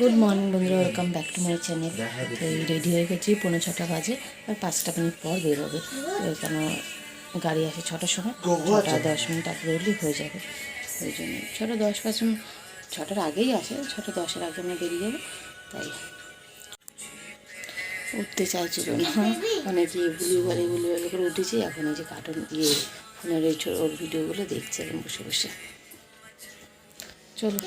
Good morning বন্ধুরা welcome back to my channel এই ready হয়ে গেছি, পৌনে ছটা বাজে, আর পাঁচটা মিনিট পর বেরোবে। এখানে গাড়ি আসে ছটার সময়, ছটা দশ মিনিট আগে বেরোলেই হয়ে যাবে। ওই জন্য ছটা দশ পাঁচ মিনিট, ছটার আগেই আসে, ছটা দশের আগে আমরা বেরিয়ে যাবে, তাই। উঠতে চাইছিল না। অনেক বুলি বলে বুলি বলে করে উঠেছি, এখন এই যে কার্টুন ইয়ে ফোনের ওই ওর ভিডিওগুলো দেখছি এখন বসে বসে। চলো।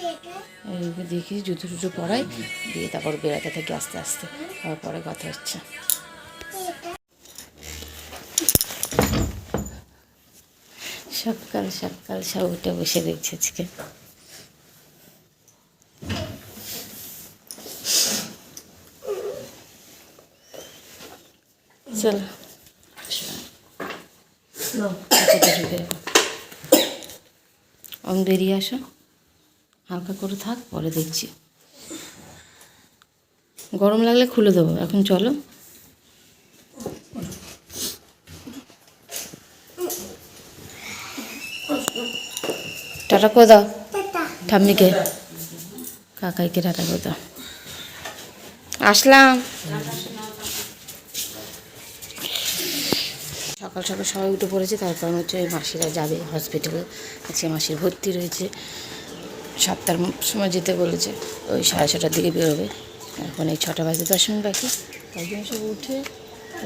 এইগুলো দেখি জুতো টুতো পরাই দিয়ে তারপর বেড়াতে থাকি আস্তে আস্তে। আবার পরে কথা হচ্ছে। সকাল সকাল সব উঠে বসে দেখছি আজকে। চলো। আমি বেরিয়ে আসো। হালকা করে থাক, পরে দেখছি। গরম লাগলে খুলে দেবো, এখন চলো। টাটা করে দাও। ঠাম্মিকে। কাকাইকে টাটা করে দাও। আসলাম। সকাল সকাল সবাই উঠে পড়েছে, তারপর হচ্ছে ওই মাসিরা যাবে হসপিটালে আজকে মাসির ভর্তি রয়েছে। সাতটার সময় যেতে বলেছে। ওই সাড়ে ছটার দিকে বেরোবে। এখন এই ছটা বাজে দশ মিনিট বাকি। তাই জন্য সব উঠে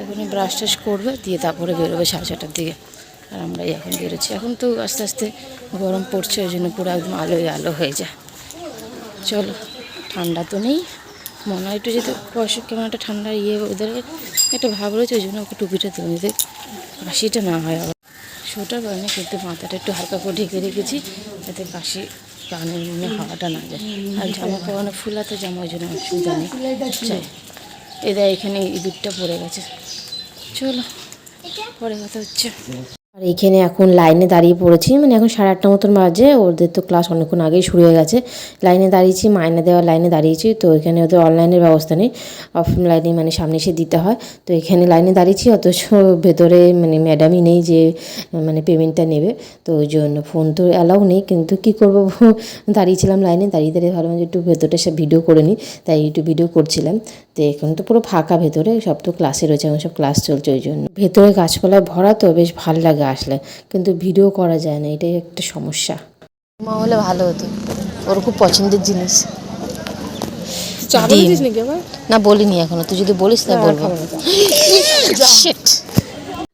এখন ব্রাশ টাশ করবে, দিয়ে তারপরে বেরোবে সাড়ে ছটার দিকে। আর আমরাই এখন বেরোচ্ছি। এখন তো আস্তে আস্তে গরম পড়ছে, ওই জন্য পুরো একদম আলোয় আলো হয়ে যায়। চলো, ঠান্ডা তো নেই। মনে হয় একটু যেতে বয়স কেমন একটা ঠান্ডা ইয়ে ওদের একটা ভাব রয়েছে, ওই জন্য ওকে টুপিটা তুলে দিতে কাশিটা না হয় আবার। শোটার কারণে কিন্তু মাথাটা একটু হালকা করে ঢেকে রেখেছি, যাতে কাশি কানের মনে হাওয়াটা না যায়। আর জামা পরানো ফুলাতে জামা জন্য অসুবিধা নেই। চাই এদের এখানে ইঁদুরটা পড়ে গেছে। চলো, পরে কথা হচ্ছে। আর এখানে এখন লাইনে দাঁড়িয়ে পড়েছি মানে এখন সাড়ে আটটা মতন বাজে, ওদের তো ক্লাস অনেকক্ষণ আগেই শুরু হয়ে গেছে। লাইনে দাঁড়িয়েছি, মাইনে দেওয়ার লাইনে দাঁড়িয়েছি, তো এখানে ওদের অনলাইনের ব্যবস্থা নেই অফ লাইনে মানে সামনে এসে দিতে হয়। তো এখানে লাইনে দাঁড়িয়েছি, অথচ ভেতরে মানে ম্যাডামই নেই যে মানে পেমেন্টটা নেবে, তো ওই জন্য ফোন তো অ্যালাউ নেই, কিন্তু কী করব, দাঁড়িয়েছিলাম লাইনে, দাঁড়িয়ে দাঁড়িয়ে ভাবলাম একটু ভেতরটা সব ভিডিও করে নিই, তাই একটু ভিডিও করছিলাম। তো এখন তো পুরো ফাঁকা ভেতরে, সব তো ক্লাসে রয়েছে, এখন সব ক্লাস চলছে ওই জন্য। ভেতরে গাছপালায় ভরা, তো বেশ ভালো লাগে আসলে কিন্তু ভিডিও করা যায় না এটাই একটা সমস্যা। মা হলে ভালো হতো ওর খুব পছন্দের জিনিস। না বলিনি এখনও তুই যদি বলিস না বলব। Shit.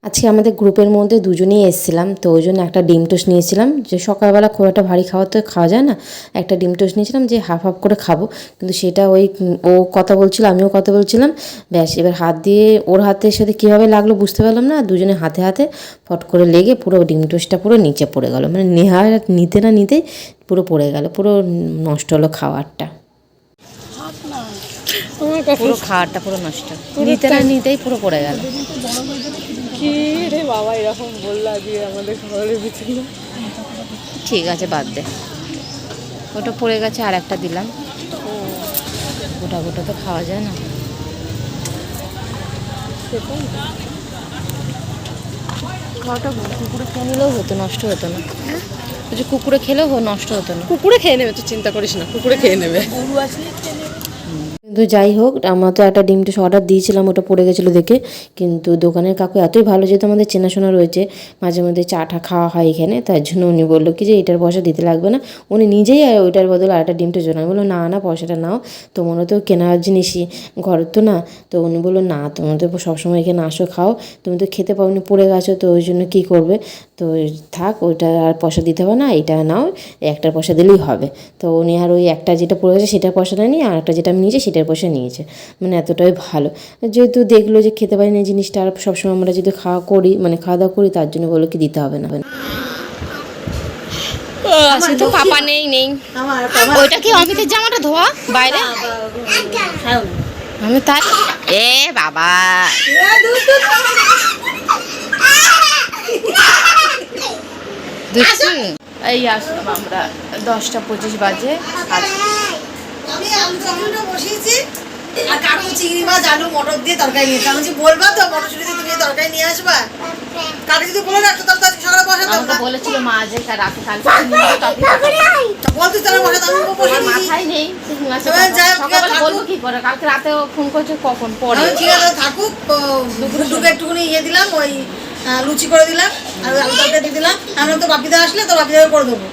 আজকে আমাদের গ্রুপের মধ্যে দুজনেই এসেছিলাম তো ওই জন্য একটা ডিম টোস্ট নিয়েছিলাম। যে সকালবেলা খুব একটা ভারী খাওয়া তো খাওয়া যায় না একটা ডিম টোস্ট নিয়েছিলাম যে হাফ হাফ করে খাব। কিন্তু সেটা ওই ও কথা বলছিল আমিও কথা বলছিলাম। ব্যাস এবার হাত দিয়ে ওর হাতের সাথে কীভাবে লাগল বুঝতে পারলাম না দুজনে হাতে হাতে ফট করে লেগে পুরো ডিম টোস্টটা পুরো নিচে পড়ে গেল। মানে নেহার নিতে না নিতেই পুরো পড়ে গেল পুরো নষ্ট হলো খাওয়ারটা। পুরো খাওয়ারটা পুরো নষ্ট। নিতে না নিতেই পুরো পড়ে গেল। কি রে বাবা এরকম বললা দিয়ে আমাদের খাবারের ভিতরে। ঠিক আছে বাদ দে। ওটা পড়ে গেছে আর একটা দিলাম। গোটা গোটা তো খাওয়া যায় না। খাওয়াটা কুকুরে খেয়ে নিলেও হতো নষ্ট হতো না। বলছি কুকুরে খেলেও নষ্ট হতো না। কুকুরে খেয়ে নেবে তুই চিন্তা করিস না কুকুরে খেয়ে নেবে। কিন্তু যাই হোক, আমরা তো একটা ডিম টোস্ট অর্ডার দিয়েছিলাম, ওটা পড়ে গেছিল দেখে। কিন্তু দোকানের কাকু এতই ভালো যেহেতু আমাদের চেনাশোনা রয়েছে, মাঝে মধ্যে চাটা খাওয়া হয় এখানে, তার জন্য উনি বলল কি যে এটার পয়সা দিতে লাগবে না। উনি নিজেই আর ওইটার বদলে আর একটা ডিম টোস্ট আমি বলল না না, পয়সাটা নাও। তোমারও তো কেনার জিনিসই, ঘরের তো না। তো উনি বলল, না, তোমরা তো সবসময় এখানে আসো, খাও। তুমি তো খেতে পাওনি, পড়ে গেছো, তো ওই জন্য কী করবে? তো থাক ওইটা আর পয়সা দিতে হবে না এটা নাও একটার পয়সা দিলেই হবে। তো উনি আর ওই একটা যেটা পড়ে গেছে সেটার পয়সা নেয়নি আর একটা যেটা আমি নিয়েছি সেটার পয়সা নিয়েছে। মানে এতটাই ভালো। যেহেতু দেখল যে খেতে পারি না এই জিনিসটা আর সবসময় আমরা যদি খাওয়া করি মানে খাওয়া দাওয়া করি তার জন্য বলল কি দিতে হবে না। তো পাপা নেই নেই। ওইটা কি অমিতের জামাটা ধোয়া? বাইরে? আমি তাই এ বাবা। দুষ্টু এই আসলাম আমরা দশটা পঁচিশ বাজে। আর বসিয়েছি। কাকু চিংড়ি মাছ আলু মটর দিয়ে তরকারি নিয়ে আমি বলছি বলবা তো মটরশুঁটি তুমি তরকারি নিয়ে আসবা? কাকে যদি বলে রাখতো তাহলে তো আজকে সকালে বসাতাম আমাকে না বলেছিল মা যে রাতে কালকে বলতে তাহলে বসাতাম আমি বসে মাথায় নেই। বলব কি করে কালকে রাতেও ফোন করছে কখন পরে? আমি ঠিক আছে থাকুক দুটোকে একটুখানি ইয়ে দিলাম ওই লুচি করে দিলাম আর আলু তরকারি দিয়ে দিলাম। আমরা তো বাপিদা আসলে তো বাপিদাকে করে দেবো।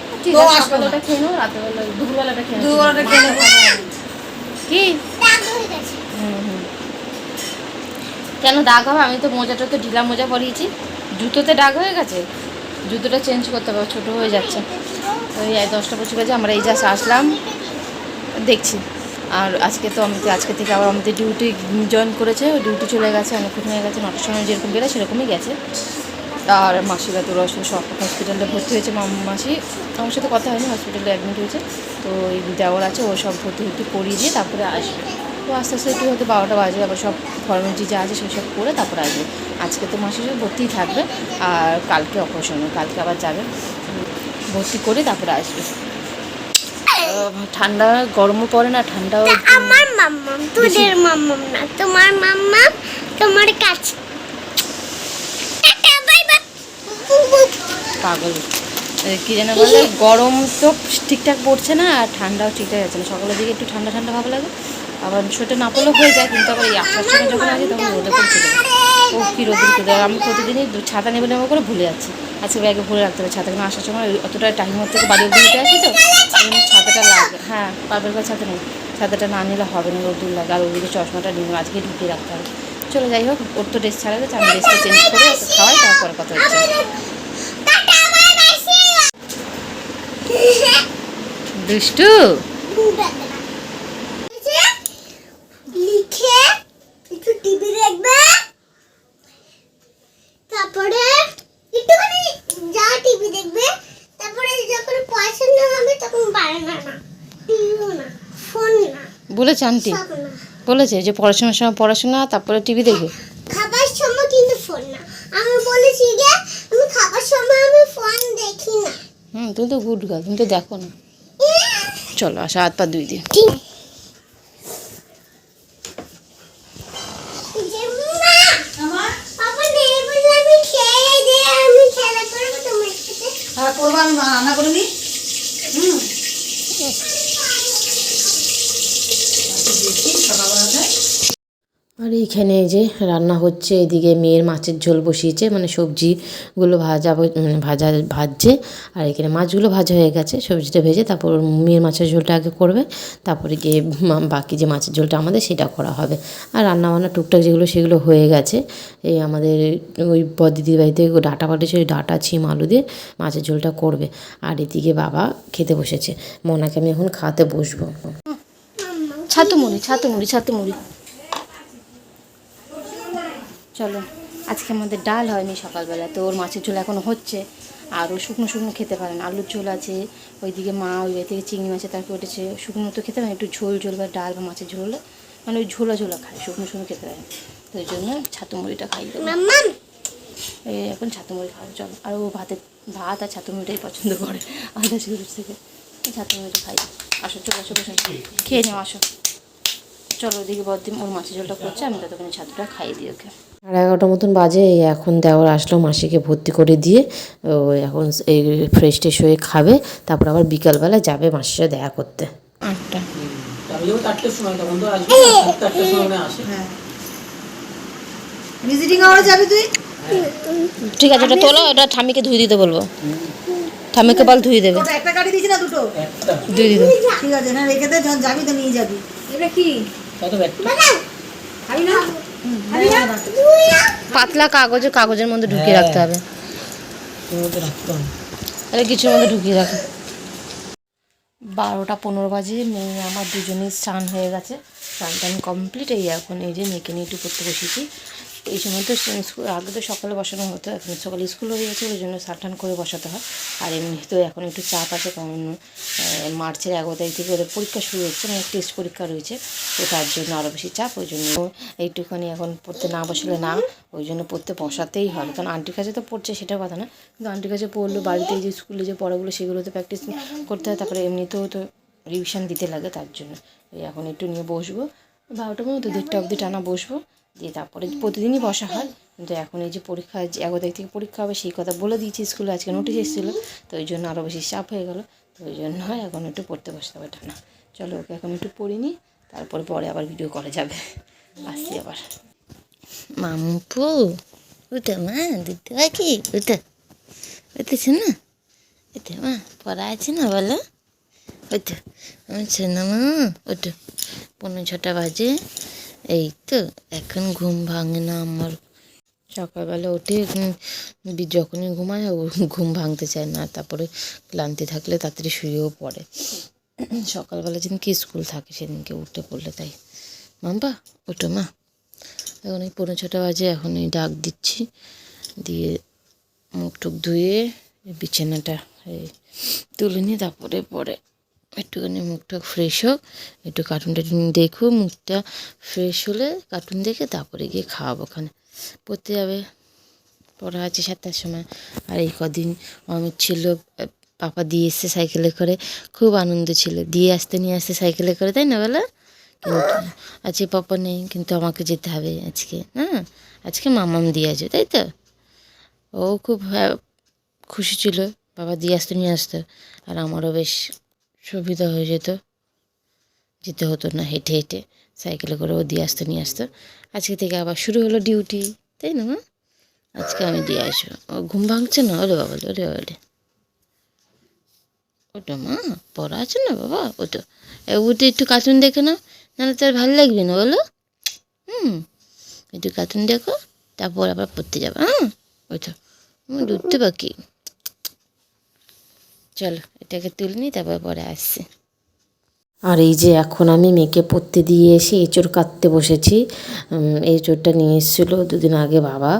খেয়ে নেব রাতেবেলা দুপুরবেলাটা খেয়ে দুপুরবেলাটা খেয়ে নেব কি? হুম, হুম। কেন দাগ হবে? আমি তো মোজাটা তো ঢিলা মোজা পরিয়েছি। জুতোতে দাগ হয়ে গেছে? জুতোটা চেঞ্জ করতে হবে ছোটো হয়ে যাচ্ছে। ওই দশটা পঁচিশ বাজে আমরা এই জাস্ট আসলাম। দেখছি। আর আজকে তো আমি আজকে থেকে আবার আমাদের ডিউটি জয়েন করেছে ডিউটি চলে গেছে, অনেকক্ষণ হয়ে গেছে, নটার সময় যেরকম বেরোয় সেরকমই গেছে। আর মাসিরা তোর আসলে সব হসপিটালে ভর্তি হয়েছে মাসি আমার সাথে কথা হয়নি হসপিটালে অ্যাডমিট হয়েছে। তো এই দেওয়ার আছে, ও সব ভর্তি ভর্তি করিয়ে দিয়ে তারপরে আসবে। তো আস্তে আস্তে একটু হয়তো বারোটা বাজে, আবার সব ফর্মালিটি যা আছে সেই সব করে তারপরে আসবে। আজকে তো মাসি ভর্তিই থাকবে, আর কালকে অপারেশন কালকে আবার যাবে। ভর্তি করে তারপরে আসবে। ঠান্ডা গরমও পড়ে না ঠান্ডাও আমার মাম্মাম তোদের মাম্মাম না তোমার মাম্মাম তোমার কাছে। পাগল। কি যেন বলে গরম তো ঠিকঠাক পড়ছে না আর ঠান্ডাও ঠিকঠাক যাচ্ছে না। সকালের দিকে একটু ঠান্ডা ঠান্ডা ভাব লাগে। আবার সোয়েটার না পড়লেও হয়ে যায় কিন্তু আবার এই সময় যখন আসি তখন রোদে পড়ছে ও কি রোদের আর আমি প্রতিদিনই ছাতা নেবে নেব করে ভুলে যাচ্ছি। আজকে ব্যাগে ভুলে রাখতে হবে। ছাতা কেন আসার সময় অতটা টাইম থেকে বাড়ি অব্দি আসি তো। ছাতাটা লাগে হ্যাঁ পাপের কাছে ছাতা নেই। ছাতাটা না নিলে হবে না রোদুর লাগে। আর ওদিকে চশমাটা নিয়ে আজকে ঢুকিয়ে রাখতে হবে। চলে যাই হোক ওর তো ড্রেস ছাড়া গেছে আমি ড্রেসটা চেঞ্জ করে ওকে খাওয়াই তারপরে কথা হচ্ছে. দুষ্টু লিখে একটু টিভি দেখবে তারপরে একটুখানি যা টিভি দেখবে তারপরে যখন পড়াশোনা হবে তখন বাড়ানো না টিভিও না ফোন না বলেছে আন্টি বলেছে যে পড়াশোনার সময় পড়াশোনা তারপরে টিভি দেখবে। খাবার সময় কিন্তু ফোন না। আমি বলেছি যে আমি খাবার সময় আমি ফোন দেখি না। হুম তুমি তো গুড গার্ল তুমি তো দেখো না। চলো আসা হাত পা দুই। দিন ঠিক জেম্মা, আমার বাবা নেই বলে আমি খেয়ে দিয়ে আমি খেলা করব তোমার সাথে হ্যাঁ করব আমি রান্না করে নিই হুম দেখি সকালবেলাটায় এই যে রান্না হচ্ছে এদিকে মেয়ের মাছের ঝোল বসিয়েছে মানে সবজিগুলো ভাজা উম, ভাজা ভাজছে আর এখানে মাছগুলো ভাজা হয়ে গেছে সবজিটা ভেজে তারপর মেয়ের মাছের ঝোলটা আগে করবে তারপরে গিয়ে বাকি যে মাছের ঝোলটা আমাদের সেটা করা হবে। আর রান্না বান্না টুকটাক যেগুলো সেগুলো হয়ে গেছে এই আমাদের ওই বদিদির বাড়িতে ডাটা পাঠিয়েছে ওই ডাটা ছিম আলু দিয়ে মাছের ঝোলটা করবে। আর এদিকে বাবা খেতে বসেছে মোনাকে আমি এখন খাওয়াতে বসবো। ছাতু মুড়ি ছাতু মুড়ি ছাতু মুড়ি চলো আজকে আমাদের ডাল হয়নি সকালবেলা তো ওর মাছের ঝোল এখনও হচ্ছে। আর ও শুকনো শুকনো খেতে পারে না আলুর ঝোল আছে ওইদিকে মা ওই থেকে চিংড়ি মাছের তরকারি উঠেছে শুকনো তো খেতে পারে না, একটু ঝোল ঝোল বা ডাল বা মাছের ঝোল হলে মানে ওই ঝোলা ঝোলা খায় শুকনো শুকনো খেতে পারেন তো ওই জন্য ছাতু মুড়িটা খাই এই এখন ছাতু মুড়ি খাব চলো। আর ও ভাতে ভাত আর ছাতু মুড়িটাই পছন্দ করে আধা শুরু থেকে। ছাতু মুড়িটা খাই। আসো চলো আসো বসে। খেয়ে নাও আসো। চলো ওদিকে বদিন ওর মাছের ঝোলটা করছে আমি ততক্ষণে ছাতুটা খাইয়ে দিই ওকে। সাড়ে এগারোটার মতন বাজে এই এখন দেওয়ার আসলো মাসিকে ভর্তি করে দিয়ে ও এখন এই ফ্রেশ ট্রেশ হয়ে খাবে তারপর আবার বিকালবেলা যাবে মাসির সাথে দেখা করতে। আটটা। হয়। হ্যাঁ। ভিজিটিং আওয়ারে যাবি তুই? ঠিক আছে ওটা তোলো ওটা ঠামিকে ধুয়ে দিতে বলব। ঠামিকে বল ধুয়ে দেবে। একটা গাড়ি দিয়েছি না দুটো? দিতে। ঠিক আছে না রেখে দে যখন যাবি তো নিয়ে যাবি। এটা কি? কত না খাবি না? পাতলা কাগজে কাগজের মধ্যে ঢুকিয়ে রাখতে হবে। তোর মধ্যে রাখতে হবে। আরে কিছুর মধ্যে ঢুকিয়ে রাখ। বারোটা পনেরো বাজে মেয়ে আমার দুজনেই স্নান হয়ে গেছে। স্নান কমপ্লিট এই এখন এই যে মেয়েকে নিয়ে একটু পড়তে বসেছি। এই সময় তো আগে তো সকালে বসানো হতো, এখন সকালে স্কুল হয়ে গেছে, ওই জন্য স্নান করে বসাতে হয়। আর এমনি তো এখন একটু চাপ আছে, কারণ মার্চের এগারো তারিখ থেকে ওদের পরীক্ষা শুরু হচ্ছে মানে টেস্ট পরীক্ষা রয়েছে, তো তার জন্য আরও বেশি চাপ, ওই জন্য এইটুখানি এখন পড়তে না বসলে না, ওই জন্য পড়তে বসাতেই হবে কারণ আন্টির কাছে তো পড়ছে সেটা কথা না, কিন্তু আন্টির কাছে পড়ল, বাড়িতে যে স্কুলে যে পড়াগুলো সেগুলোতে প্র্যাকটিস করতে হয়, তারপরে এমনিতেও তো রিভিশন দিতে লাগে তার জন্য। এই এখন একটু নিয়ে বসবো। বারোটার মতো দেড়টা অবধি টানা বসবো। দিয়ে তারপরে প্রতিদিনই বসা হয়। কিন্তু এখন এই যে পরীক্ষা এগারো তারিখ থেকে পরীক্ষা হবে, সেই কথা বলে দিয়েছি স্কুলে। আজকে নোটিশ এসেছিল। তো ওই জন্য আরও বেশি চাপ হয়ে গেলো। তো ওই জন্য এখন একটু পড়তে বসতে হবে টানা। চলো ওকে এখন একটু পড়িনি তারপরে পরে আবার ভিডিও করা যাবে। আসছি আবার। মামপু উঠে মা দিতে পাখি, উঠে। উঠেছে না? উঠে মা, পড়া আছে না বলো? ওঠো আচ্ছা না মা ওঠো পনেরো ছটা বাজে। এই তো, এখন ঘুম ভাঙে না আমার। সকালবেলা উঠে যখনই ঘুমায়, ও ঘুম ভাঙতে চায় না, তারপরে ক্লান্তি থাকলে তাড়াতাড়ি শুয়েও পড়ে। সকালবেলা যেদিনকে স্কুল থাকে, সেদিনকে উঠে পড়লে তাই। মাম্পা, ওঠো মা। এখন এই পনেরো ছটা বাজে, এখন এই ডাক দিচ্ছি। দিয়ে মুখ টুক ধুয়ে, বিছানাটা এই তুলে নিয়ে তারপরে পরে একটুখানি মুখটা ফ্রেশ হোক একটু কার্টুন টার্টুন দেখো মুখটা ফ্রেশ হলে কার্টুন দেখে তারপরে গিয়ে খাওয়াবো ওখানে। পড়তে যাবে পড়া আছে সাতটার সময়। আর এই কদিন অমিত ছিল পাপা দিয়ে এসছে সাইকেলে করে খুব আনন্দ ছিল। দিয়ে আসতে নিয়ে আসতে সাইকেলে করে তাই না বলো? কিন্তু আজকে পাপা নেই কিন্তু আমাকে যেতে হবে আজকে হ্যাঁ? আজকে মামাম দিয়ে আসবে তাই তো? ও খুব হ্যাঁ, খুশি ছিল বাবা দিয়ে আসতে নিয়ে আসতো। আর আমারও বেশ সুবিধা হয়ে যেত। যেতে হতো না, হেঁটে হেঁটে সাইকেলে করে ও দিয়ে আসতো, নিয়ে আসতো। আজকে থেকে আবার শুরু হলো ডিউটি, তাই না আজকে আমি দিয়ে আসব। ও ঘুম ভাঙছে না? ওরে বাবা, ওরে ওরে। ওটা মা, পড়া আছে না বাবা? ওটা। উঠে একটু কার্টুন দেখে নাও, নাহলে তার ভালো লাগবে না, বলো। হুম, একটু কার্টুন দেখো, তারপর আবার পড়তে যাবে হ্যাঁ? ওইটা ডুবতে বাকি। চলো, এটাকে তুলে নিই, তারপর পরে আসছি। আর এই যে এখন আমি মেয়েকে পড়তে দিয়ে এসে এঁচড় কাটতে বসেছি। এঁচড়টা নিয়ে এসেছিল দুদিন আগে বাবা।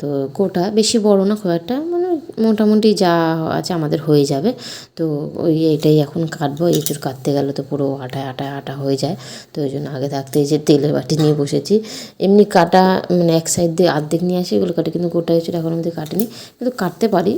তো কোটা বেশি বড় না, খুব একটা মানে মোটামুটি যা আছে আমাদের হয়ে যাবে। তো ওই এটাই এখন কাটবো। এঁচড় কাটতে গেলে তো পুরো আটায় আটায় আটা হয়ে যায়। তো ওই জন্য আগে থাকতে যে তেলের বাটি নিয়ে বসেছি। এমনি কাটা মানে এক সাইড দিয়ে অর্ধেক নিয়ে আসি, এগুলো কাটে। কিন্তু গোটা এঁচড় এখন আমাদের কাটেনি। কিন্তু কাটতে পারি।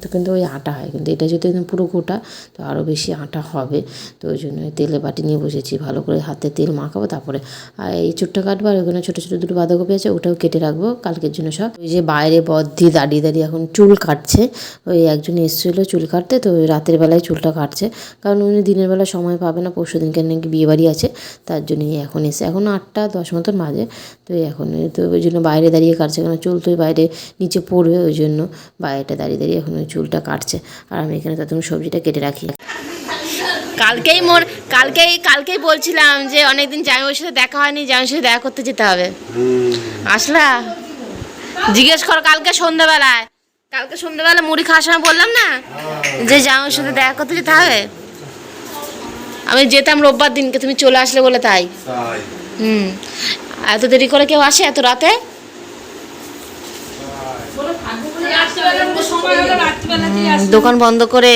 তো কিন্তু ওই আটা হয়। কিন্তু এটা যদি পুরো গোটা, তো আরও বেশি আটা হবে। তো ওই জন্য তেলের বাটি নিয়ে বসেছি। ভালো করে হাতে তেল মাখাবো। তারপরে আর এই চুটটা কাটবো। আর ওখানে ছোটো ছোটো দুটো বাঁধাকপি আছে। ওটাও কেটে রাখব। কালকের জন্য সব। ওই যে বাইরে বদ্দি দাঁড়িয়ে দাঁড়িয়ে এখন চুল কাটছে। ওই একজন এসেছিল চুল কাটতে তো ওই রাতের বেলায় চুলটা কাটছে। কারণ উনি দিনের বেলা সময় পাবে না পরশু দিনকে নাকি বিয়েবাড়ি আছে তার জন্যই এখন এসে এখন আটটা দশ মতন বাজে। তো এখন তো ওই জন্য বাইরে দাঁড়িয়ে কাটছে কারণ চুল তো ওই বাইরে নিচে পড়বে ওই জন্য বাইরেটা দাঁড়িয়ে দাঁড়িয়ে এখন ওই চুলটা কাটছে। আর আমি এখানে তখন সবজিটা কেটে রাখি কালকেই মোর কালকেই কালকেই বলছিলাম যে অনেকদিন জামাইবাবুর সাথে দেখা হয়নি জামাইয়ের সাথে দেখা করতে যেতে হবে। আসলা? জিজ্ঞেস কর কালকে সন্ধ্যাবেলায়। কালকে সন্ধ্যাবেলা মুড়ি খাওয়ার সময় বললাম না যে জামাইয়ের সাথে দেখা করতে যেতে হবে? আমি যেতাম রোববার দিনকে তুমি চলে আসলে বলে তাই। হুম। এত দেরি করে কেউ আসে এত রাতে? দোকান বন্ধ করে।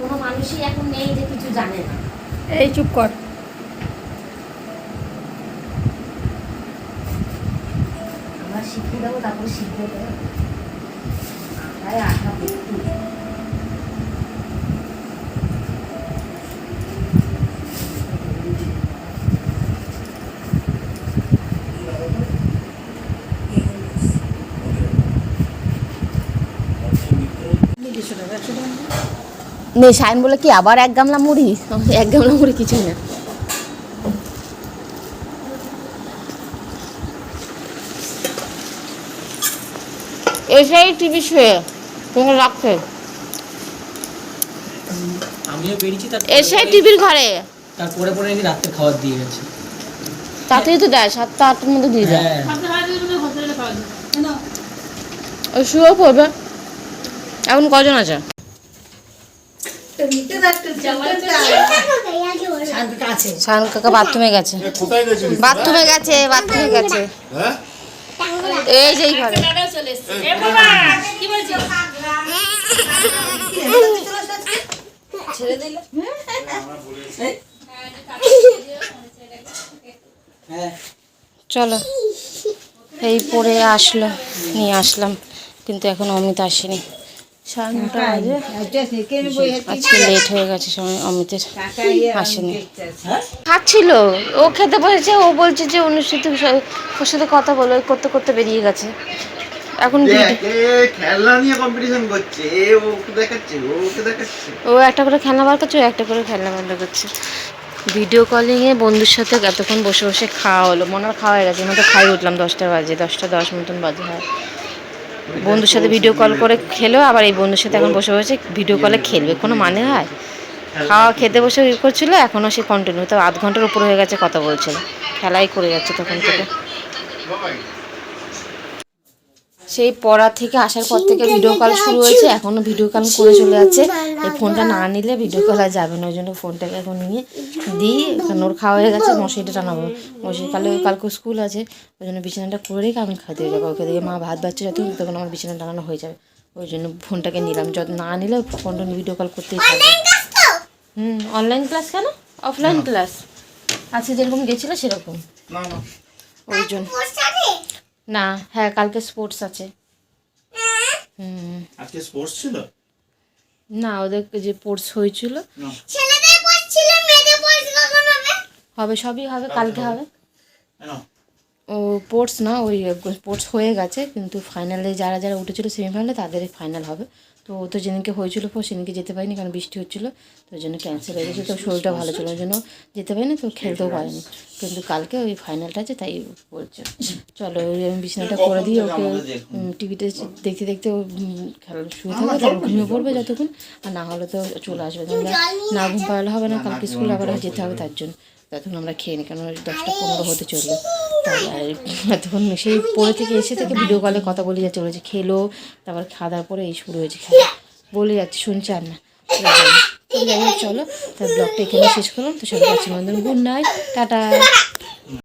কোনো মানুষই এখন নেই যে কিছু জানে না। এই চুপ কর। আমরা শিখিয়ে দেবো তারপরে ভর্তি। নে বলে কি আবার এক গামলা মুড়ি এক গামলা মুড়ি কিছুই না এসেই টিভি শুয়ে তোমাকে রাখছে। আমিও বেরিয়েছি তার এসে টিভির ঘরে। তারপরে পরে নাকি রাত্রে খাবার দিয়ে গেছে। তাতেই তো দেয় সাতটা আটটার মধ্যে দিয়ে দেয়। হ্যাঁ। ওই শুয়েও পড়বে। এখন কজন আছে? কাকা বাথরুমে গেছে। বাথরুমে গেছে বাথরুমে গেছে। এই যে এই চলো, এই পরে আসলো, নিয়ে আসলাম, কিন্তু এখন অমিত আসেনি। লেট হয়ে গেছে সময়, অমিতের আসেনি। খাচ্ছিল, ও খেতে বসেছে, ও বলছে যে অনুষ্ঠিত ওর সাথে কথা বলো করতে করতে বেরিয়ে গেছে। এখন খেলনা নিয়ে কম্পিটিশন করছে ওকে দেখাচ্ছে ও ওকে দেখাচ্ছে। ও একটা করে খেলনা বার করছে একটা করে খেলনা বার করছে। ভিডিও কলিংয়ে বন্ধুর সাথে এতক্ষণ বসে বসে খাওয়া হলো মনে হয় খাওয়া হয়ে গেছে মতো খাই উঠলাম দশটা বাজে দশটা দশ মতন বাজে হয়। বন্ধুর সাথে ভিডিও কল করে খেলো আবার এই বন্ধুর সাথে এখন বসে বসে ভিডিও কলে খেলবে কোনো মানে হয়? খাওয়া খেতে বসে ইয়ে করছিল এখনও সে কন্টিনিউ তো আধ ঘণ্টার উপর হয়ে গেছে কথা বলছিল। খেলাই করে যাচ্ছে তখন থেকে। সেই পড়া থেকে আসার পর থেকে ভিডিও কল শুরু হয়েছে এখনও ভিডিও কল করে চলে যাচ্ছে। এই ফোনটা না নিলে ভিডিও কল আর যাবে না ওই জন্য ফোনটাকে এখন নিয়ে দিই। এখন ওর খাওয়া হয়ে গেছে মশারিটা টানাবো। মশারি কালে ওই কালকে স্কুল আছে ওই জন্য বিছানাটা করে রেখে আমি খাতে যাব ওকে দিকে মা ভাত বাচ্চা যত তখন আমার বিছানা টানানো হয়ে যাবে। ওই জন্য ফোনটাকে নিলাম। যত না নিলে ফোনটা ভিডিও কল করতেই থাকবে। হুম অনলাইন ক্লাস কেন? অফলাইন ক্লাস আজকে যেরকম গেছিল সেরকম। না না। ওই জন্য। না হ্যাঁ কালকে স্পোর্টস আছে। হুম। আজকে স্পোর্টস ছিল? না ওদের যে স্পোর্টস হয়েছিল। ছেলেদের স্পোর্টস ছিল মেয়েদের স্পোর্টস কখন হবে? হবে সবই হবে কালকে হবে। ও স্পোর্টস না ওই স্পোর্টস হয়ে গেছে কিন্তু ফাইনালে যারা যারা উঠেছিল সেমিফাইনালে তাদের ফাইনাল হবে। তো ও তো যেদিনকে হয়েছিল পর সেদিনকে যেতে পারিনি কারণ বৃষ্টি হচ্ছিল তো ওই জন্য ক্যান্সেল হয়ে গেছে। তো শরীরটা ভালো ছিল ওই জন্য যেতে পারিনি তো খেলতেও পারিনি। কিন্তু কালকে ওই ফাইনালটা আছে তাই বলছে। চলো ওই আমি বিছানাটা করে দিই ওকে টিভিতে দেখতে দেখতে ও খেলা শুয়ে থাকবে তারপর ঘুমিয়ে পড়বে যতক্ষণ আর না হলে তো চলে আসবে। তাহলে না ঘুম পাড়ালে হবে না কালকে স্কুল আবার যেতে হবে তার জন্য। ততক্ষণ আমরা খেয়ে নিই কারণ দশটা পনেরো হতে চলল। তখন সেই পরে থেকে এসে থেকে ভিডিও কলে কথা বলে যাচ্ছে বলেছে খেলো তারপর খাওয়া দাওয়ার পরে এই শুরু হয়েছে খেলা। বলে যাচ্ছে শুনছে আর না। তো যাই হোক চলো তার ব্লগটা এখানে শেষ করলাম। তো সবাই আছে গুড নাইট টাটা।